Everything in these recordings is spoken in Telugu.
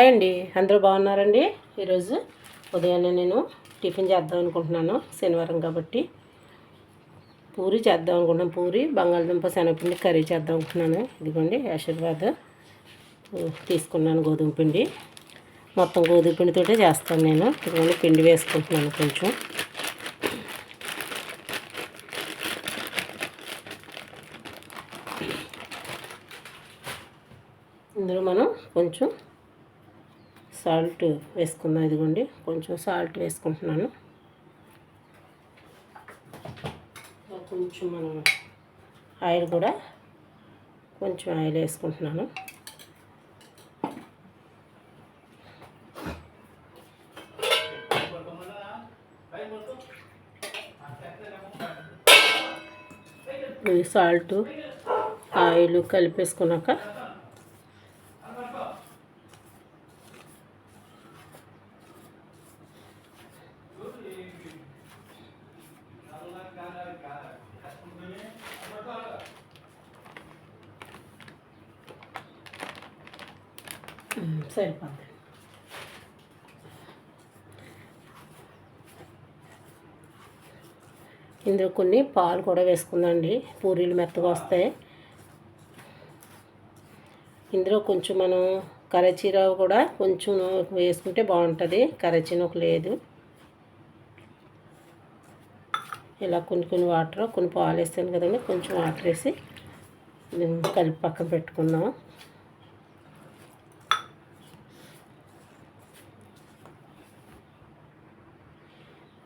హాయ్ అండి. అందరూ బాగున్నారండి? ఈరోజు ఉదయాన్నే నేను టిఫిన్ చేద్దాం అనుకుంటున్నాను శనివారం కాబట్టి. పూరి చేద్దాం అనుకుంటున్నాను పూరి బంగాళదుంప శనగపిండి కర్రీ చేద్దాం అనుకుంటున్నాను. ఇదిగోండి ఆశీర్వాద్ తీసుకున్నాను గోధుమ పిండి. మొత్తం గోధుమ పిండితోటే చేస్తాను నేను. ఇదిగోండి పిండి వేసుకుంటున్నాను కొంచెం. ఇందులో మనం కొంచెం సాల్ట్ వేసుకుందాం. ఇదిగోండి కొంచెం సాల్ట్ వేసుకుంటున్నాను. కొంచెం మనం ఆయిల్ కూడా కొంచెం ఆయిల్ వేసుకుంటున్నాను. సాల్ట్ ఆయిల్ కలిపేసుకున్నాక సరిపోద్ది. ఇందులో కొన్ని పాలు కూడా వేసుకుందండి పూరీలు మెత్తగా వస్తాయి. ఇందులో కొంచెం మనం కరచీర కూడా కొంచెం వేసుకుంటే బాగుంటుంది. కరచీనొక లేదు. ఇలా కొన్ని కొన్ని వాటర్ కొన్ని పాలు వేస్తాను కదండి. కొంచెం వాటర్ వేసి కలిపి పక్కన పెట్టుకుందాం.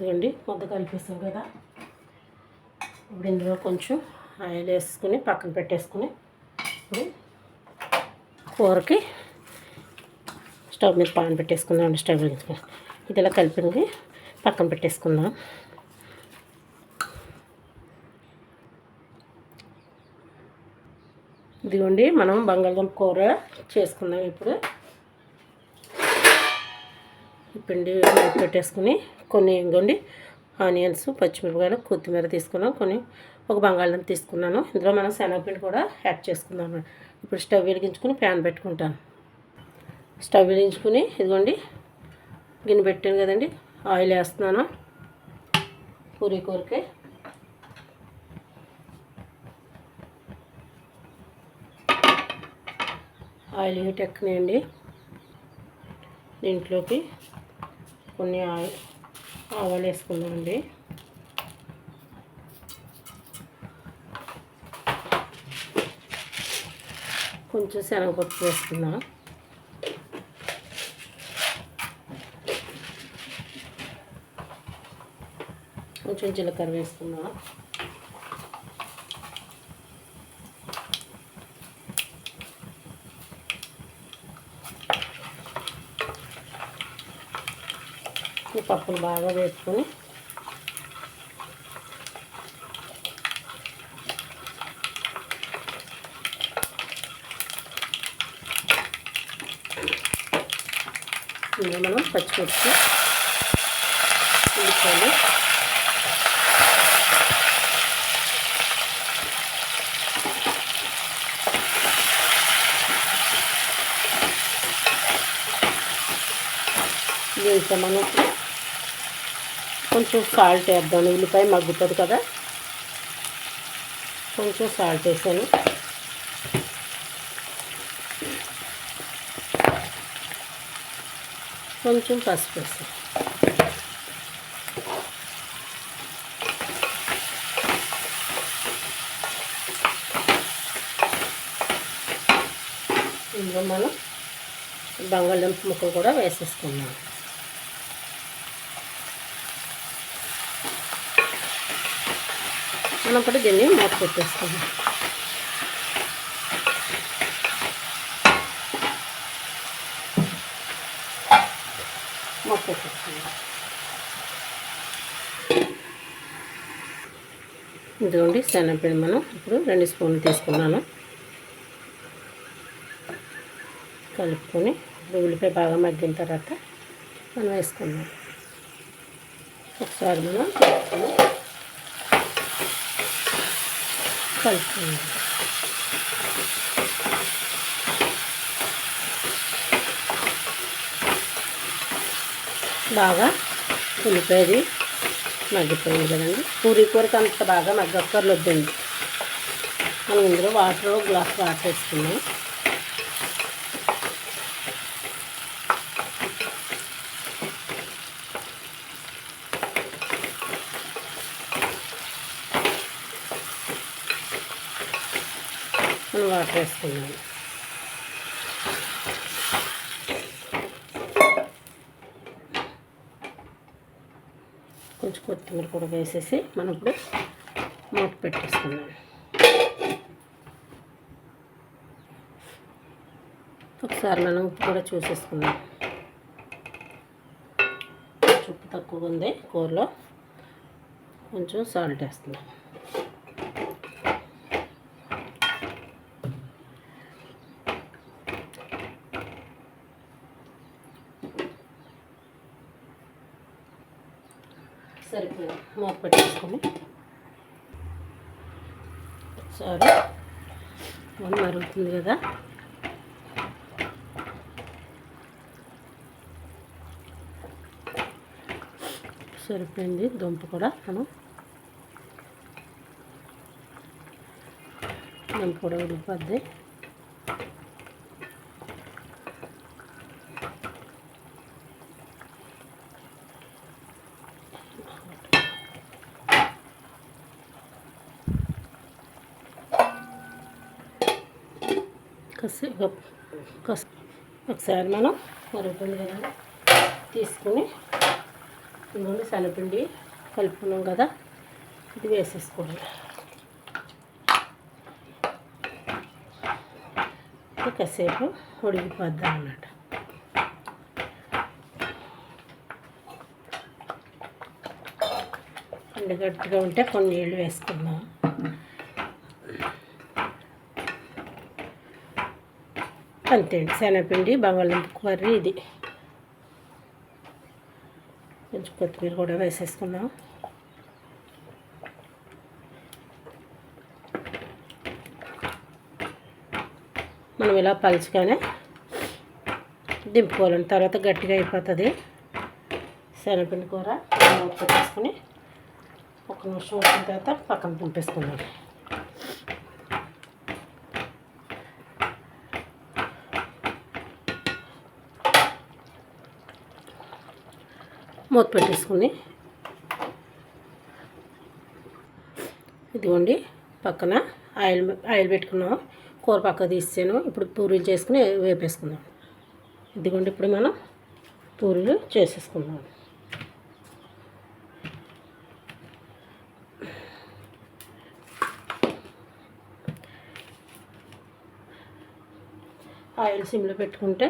ఇదిగోండి ముద్ద కలిపేసాం కదా. ఇప్పుడు ఇందులో కొంచెం ఆయిల్ వేసుకుని పక్కన పెట్టేసుకుని ఇప్పుడు కూరకి స్టవ్ మీద పాన్ పెట్టేసుకుందాం స్టవ్ మీద ఇది ఇలా కలిపింది పక్కన పెట్టేసుకుందాం. ఇదిగోండి మనం బంగాళదుంప కూర చేసుకుందాం ఇప్పుడు. పిండి పెట్టేసుకుని కొన్ని ఇంకోండి ఆనియన్స్ పచ్చిమిరపకాయలు కొత్తిమీర తీసుకున్నాం. కొన్ని ఒక బంగాళదుంప తీసుకున్నాను. ఇందులో మనం శనగపిండి కూడా యాడ్ చేసుకుందాం. ఇప్పుడు స్టవ్ వెలిగించుకుని ప్యాన్ పెట్టుకుంటాను. స్టవ్ వెలిగించుకుని ఇదిగోండి గిన్నె పెట్టాను కదండి ఆయిల్ వేస్తున్నాను. పూరి కూరకి. ఆయిల్ హీట్ ఎక్కనియండి. దీంట్లోకి కొన్ని ఆవాలు వేసుకుందామండి. కొంచెం శనగపప్పు వేసుకుందాం. కొంచెం జీలకర్ర వేసుకుందాం. పప్పులు బాగా వేసుకొని ఇందులో మనం పచ్చిమిర్చి ఉల్లిపాయలు దీంట్లో మనం కొంచెం సాల్ట్ వేద్దాం. ఉల్లిపాయ మగ్గుతుంది కదా. కొంచెం సాల్ట్ వేసాను. కొంచెం పసుపు వేసాను. ఇందులో మనం బంగాళదుంప ముక్కలు కూడా వేసేసుకున్నాం మనం కూడా దీన్ని మూత పెట్టేసుకుందాం మూత పెట్టేసుకుందాం ఇదిగోండి శనగపిండి మనం ఇప్పుడు రెండు స్పూన్లు తీసుకున్నాను. కలుపుకొని ఉల్లిపాయ బాగా మగ్గిన తర్వాత మనం వేసుకుందాం. ఒకసారి మనం కలుపుకుందాం బాగా ఉల్లిపాయది మగ్గిపోయింది కదండి. పూరీ కూరకి అంత బాగా మగ్గక్కర్లు వద్దండి మనం ఇందులో వాటర్ గ్లాస్ వాటర్ వేసుకున్నాం మనం వాటర్ వేసుకున్నాం కొంచెం కొత్తిమీర కూడా వేసేసి మనం ఇప్పుడు మూత పెట్టేసుకున్నాం ఒకసారి మనం ఉప్పు కూడా చూసేసుకున్నాం ఉప్పు తక్కువగా ఉంది కూరలో కొంచెం సాల్ట్ వేస్తున్నాం. సరిపోయింది. మూత పెట్టేసుకొని. సరే మనం మరుగుతుంది కదా. సరిపోయింది దుంప కూడా మనం. దుంప కూడా ఉడిపోద్ది కసి కసి ఒకసారి మనం మరుగుతుంది కదా. తీసుకుని ఇందులో శనగపిండి కలుపుకున్నాం కదా. ఇది వేసేసుకోవాలి. ఇది కాసేపు ఉడికిపోద్దాం అన్నమాట. ఎండగట్టుగా ఉంటే కొన్ని నీళ్ళు వేసుకుందాం. అంతే శనగపిండి బంగాళదుంప కర్రీ ఇది. కొంచెం కొత్తిమీర కూడా వేసేసుకుందాం. మనం ఇలా పలుచుగానే దింపుకోవాలండి. తర్వాత గట్టిగా అయిపోతుంది. శనగపిండి కూర ఉప్పు తీసుకుని ఒక నిమిషం వచ్చిన తర్వాత పక్కన దింపేసుకుందాం. మూత పెట్టేసుకుని ఇదిగోండి పక్కన ఆయిల్ ఆయిల్ పెట్టుకున్నాం కూర పక్క తీసాను ఇప్పుడు పూరీలు చేసుకుని వేపేసుకుందాం. ఇదిగోండి ఇప్పుడు మనం పూరీలు చేసేసుకుందాం. ఆయిల్ సిమ్లో పెట్టుకుంటే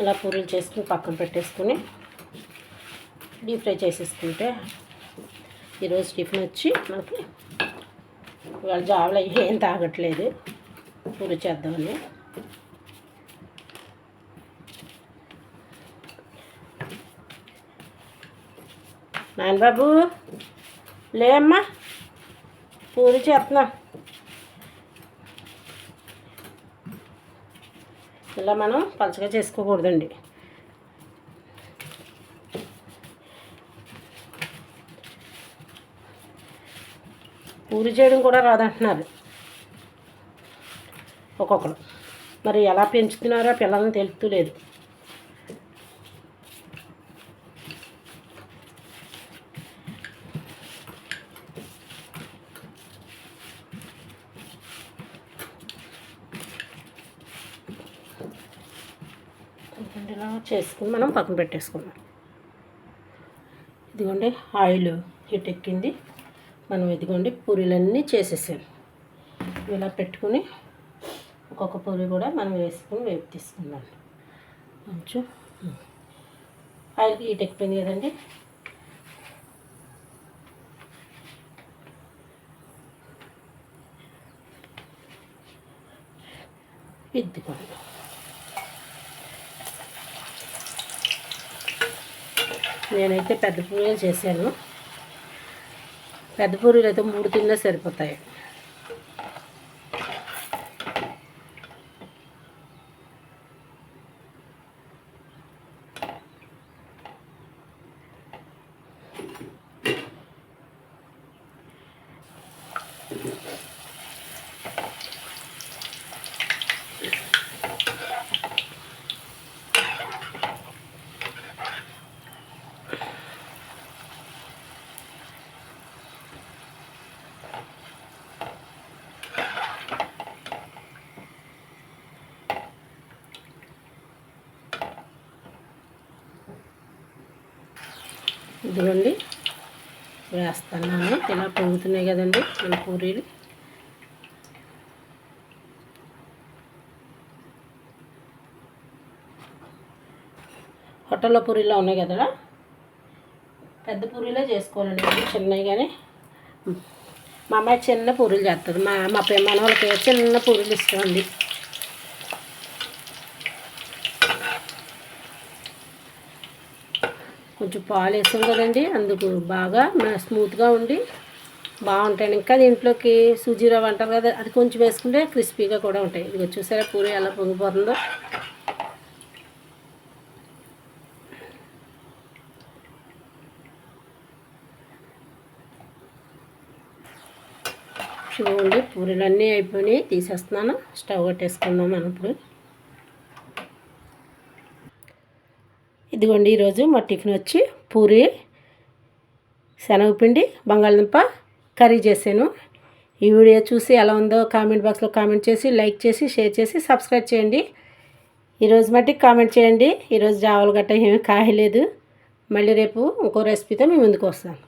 ఇలా పూరీలు చేసుకుని పక్కన పెట్టేసుకుని డీప్ ఫ్రై చేసేసుకుంటే ఈరోజు టిఫిన్ వచ్చి మనకి ఇవాళ జావలు అయ్యి ఏం తాగట్లేదు. పూరి చేద్దామని. నాన్నబాబు లేమ్మా పూరి చేస్తున్నాం. ఇలా మనం పలచగా చేసుకోకూడదండి. పూరి చేయడం కూడా రాదంటున్నారు. ఒక్కొక్కరు. మరి ఎలా పెంచుతున్నారో పిల్లల్ని తెలుస్తూ లేదు ఇలా చేసుకుని మనం పక్కన పెట్టేసుకున్నాం ఇదిగోండి ఆయిల్ హీట్ ఎక్కింది. మనం ఇదిగోండి పూరీలన్నీ చేసేసాం ఇలా పెట్టుకుని ఒక్కొక్క పూరి కూడా మనం వేసుకుని వేపు తీసుకుందాం. కొంచెం ఆయిల్ హీట్ ఎక్కిపోయింది కదండి. ఇదిగోండి. నేనైతే పెద్ద పూరీలు చేశాను. పెద్ద పూరీలు అయితే మూడు తిన్నా సరిపోతాయి. ఇదిగోండి. వేస్తున్నాను. ఇలా పొంగుతున్నాయి కదండి మన పూరీలు. హోటల్లో పూరీలో ఉన్నాయి కదా? పెద్ద పూరీలే చేసుకోవాలండి. చిన్నవి కానీ. మా అమ్మాయి చిన్న పూరీలు చేస్తుంది. మా మా మన వాళ్ళకి చిన్న పూరీలు ఇష్టం అండి. కొంచెం పాలు వేసాం కదండి. అందుకు బాగా స్మూత్గా ఉండి బాగుంటాయి ఇంకా దీంట్లోకి సూజీ రవ్వ అంటారు కదా అది కొంచెం వేసుకుంటే క్రిస్పీగా కూడా ఉంటాయి. ఇది చూసారా పూరి ఎలా పొంగిపోతుందో. చూడండి పూరీలు అన్నీ అయిపోయినాయి. తీసేస్తున్నాను. స్టవ్ కట్టేసుకుందాం మనం ఇప్పుడు. ఇదిగోండి ఈరోజు మా టిఫిన్ వచ్చి పూరి శనగపిండి బంగాళదుంప కర్రీ చేశాను. ఈ వీడియో చూసి ఎలా ఉందో కామెంట్ బాక్స్లో కామెంట్ చేసి లైక్ చేసి షేర్ చేసి సబ్స్క్రైబ్ చేయండి. ఈరోజు మట్టికి కామెంట్ చేయండి. ఈరోజు జావలు గట్ట ఏమీ కాయలేదు. మళ్ళీ రేపు ఇంకో రెసిపీతో మేము ముందుకు వస్తాను.